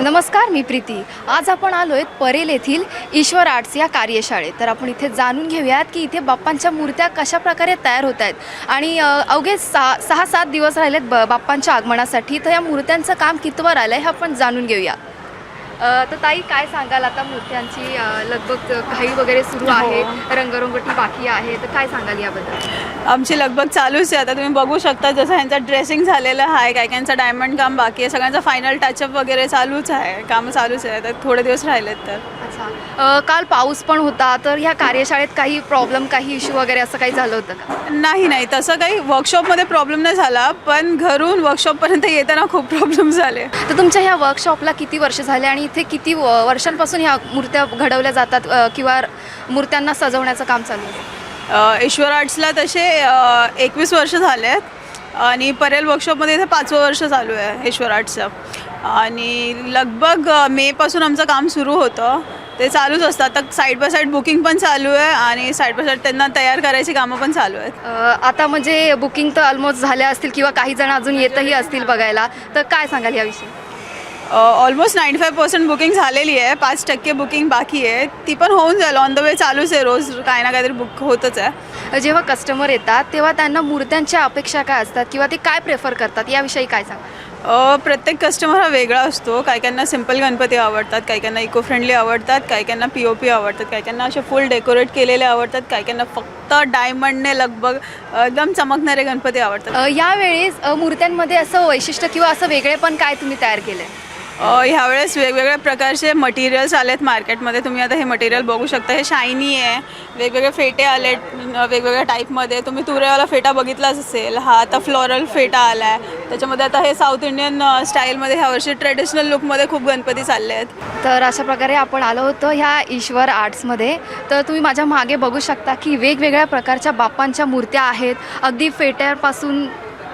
नमस्कार मी प्रीती. आज आपण आलो आहेत परेल येथील ईश्वर आर्ट्स या कार्यशाळेत. तर आपण इथे जाणून घेऊयात की इथे बाप्पांच्या मूर्त्या कशा प्रकारे तयार होत आहेत. आणि अवघे सहा सहा सात दिवस राहिलेत ब बाप्पांच्या आगमनासाठी. तर या मूर्त्यांचं काम कितवर आलं आहे हे आपण जाणून घेऊया. तर ताई काय सांगाल? आता मूर्त्यांची अ, लगभग घाई वगैरे सुरू आहे रंगरंगोटी बाकी आहे तर काय सांगाल याबद्दल? आमची लगभग चालूच आहे. आता तुम्ही बघू शकता जसं ह्यांचा ड्रेसिंग झालेलं आहे काय काहींचं डायमंड काम बाकी आहे सगळ्यांचा फायनल टचअप वगैरे चालूच आहे कामं चालूच आहे. तर थोडे दिवस राहिलेत तर. अच्छा काल पाऊस पण होता तर ह्या कार्यशाळेत काही प्रॉब्लेम काही इश्यू वगैरे असं काही झालं होतं का? नाही नाही. तसं काही वर्कशॉपमध्ये प्रॉब्लेम नाही झाला पण घरून वर्कशॉपपर्यंत येताना खूप प्रॉब्लेम झाले. तर तुमच्या ह्या वर्कशॉपला किती वर्ष झाले आणि इथे किती व- वर्षांपासून ह्या मूर्त्या घडवल्या जातात किंवा मूर्त्यांना सजवण्याचं काम चालू आहे? ईश्वर आर्ट्सला तसे एकवीस वर्ष झाले आहेत. आणि परेल वर्कशॉपमध्ये इथे पाचवं वर्ष चालू आहे ईश्वर आर्ट्सचं आणि लगभग मेपासून आमचं काम सुरू होतं. ते चालूच असतं. आता साईड बाय साईड बुकिंग पण चालू आहे आणि साईड बाय साईड त्यांना तयार करायची कामं पण चालू आहेत. आता म्हणजे बुकिंग तर ऑलमोस्ट झाल्या असतील किंवा काही जण अजून येतही असतील बघायला. तर काय सांगाल याविषयी? Almost ninety five percent booking झालेली आहे. पाच टक्के बुकिंग बाकी आहे. ती पण होऊन जाईल. ऑन द वे चालूच आहे. रोज काय ना काहीतरी बुक होतच आहे. जेव्हा कस्टमर येतात तेव्हा त्यांना मूर्त्यांच्या अपेक्षा काय असतात? किंवा ते काय प्रेफर करतात? याविषयी काय सांगा अ, प्रत्येक कस्टमर हा वेगळा असतो. काही काहींना सिंपल गणपती आवडतात काही काहींना इको फ्रेंडली आवडतात काही काहींना पी ओ पी आवडतात काही काहींना असे फुल डेकोरेट केलेले आवडतात काही काहींना फक्त डायमंडने लगभग अ, एकदम चमकणारे गणपती आवडतात. अ, यावेळेस अ, मूर्त्यांमध्ये असं वैशिष्ट्य किंवा असं वेगळेपण काय तुम्ही तयार केलं आहे ह्यावेळेस वेगवेगळ्या प्रकारचे मटेरियल्स आलेत मार्केटमध्ये तुम्ही आता हे मटेरियल बघू शकता. हे शायनी आहे. वेगवेगळे फेटे आलेत वेगवेगळ्या टाईपमध्ये तुम्ही तुरेवाला फेटा बघितलाच असेल. हा आता फ्लोरल फेटा आला आहे त्याच्यामध्ये आता हे साऊथ इंडियन स्टाईलमध्ये स्टाईलमध्ये ह्यावर्षी ट्रेडिशनल लुकमध्ये खूप गणपती चालले आहेत. तर अशा प्रकारे आपण आलो होतो ह्या ईश्वर आर्ट्समध्ये तर तुम्ही माझ्या मागे बघू शकता की वेगवेगळ्या प्रकारच्या बाप्पांच्या मूर्त्या आहेत. अगदी फेट्यापासून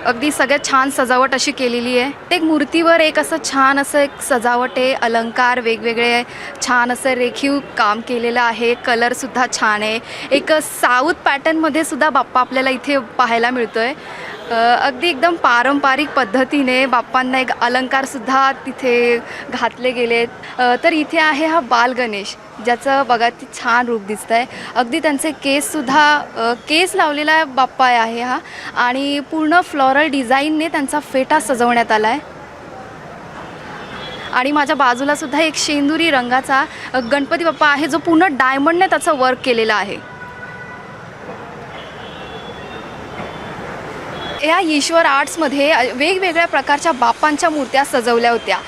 अगदी सगळ्यात छान सजावट अशी केलेली आहे. एक मूर्तीवर एक असं छान असं एक सजावट आहे. अलंकार वेगवेगळे छान असं रेखीव काम केलेलं आहे. कलरसुद्धा छान आहे. एक साऊथ पॅटर्नमध्ये सुद्धा बाप्पा आपल्याला इथे पाहायला मिळतो आहे अगदी एकदम पारंपरिक पद्धतीने बाप्पांना एक अलंकारसुद्धा तिथे घातले गेलेत. आहेत तर इथे आहे हा बाल गणेश ज्याचं बघा ती छान रूप दिसतं आहे अगदी त्यांचे केससुद्धा केस लावलेला बाप्पा आहे हा. आणि पूर्ण फ्लॉरल डिझाईनने त्यांचा फेटा सजवण्यात आला आहे आणि माझ्या बाजूलासुद्धा एक शेंदुरी रंगाचा गणपती बाप्पा आहे जो पूर्ण डायमंडने त्याचं वर्क केलेलं आहे. या ईश्वर आर्ट्समध्ये वेगवेगळ्या प्रकारच्या बाप्पांच्या मूर्त्या सजवल्या होत्या.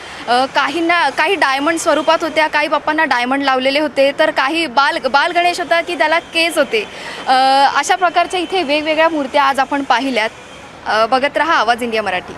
काहींना काही डायमंड स्वरूपात होत्या काही बाप्पांना डायमंड लावलेले होते तर काही बाल बाल गणेश होता की त्याला केस होते. अशा प्रकारच्या इथे वेगवेगळ्या मूर्त्या आज आपण पाहिल्यात. बघत रहा आवाज इंडिया मराठी.